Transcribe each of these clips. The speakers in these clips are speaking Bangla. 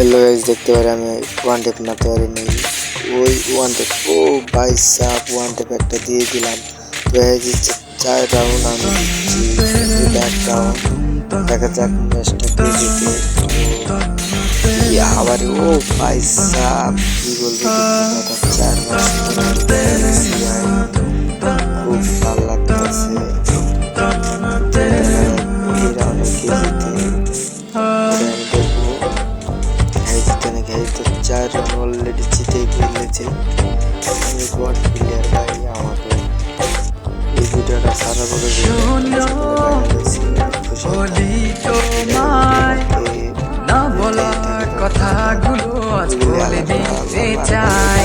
হ্যালো গাইস দেখতে পারি আমি ওয়ান টেপ মারতে পারিনি ওই ওয়ান টেপ ও বাই সাপ ওয়ান টেপ একটা দিয়ে দিলাম। তো এই চার রাউন্ড আমি দিচ্ছি ব্যাক রাউন্ড দেখা যাক ম্যাচটা কে জিতে। আবার, ও বাই সাপ কি বলব চার ম্যাচ রান অলরেডি জিতেই ফেলেছে আমি গড প্লেয়ার ভাই আমাকে এই ভিডিওটা সারা বলি কথাগুলো আজ বলে দিতে চাই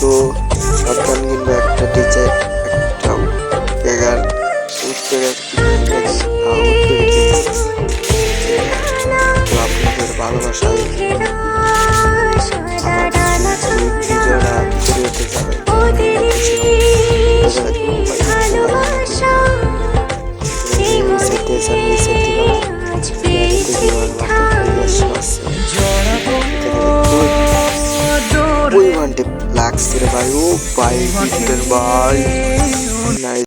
তো শটগান কিনবো একটা টিচার একটা এর উৎপেগার তো আপনাদের ভালোবাসায় ভিডিওটা লাগছে রে ভাই। ও ভাই ভাই।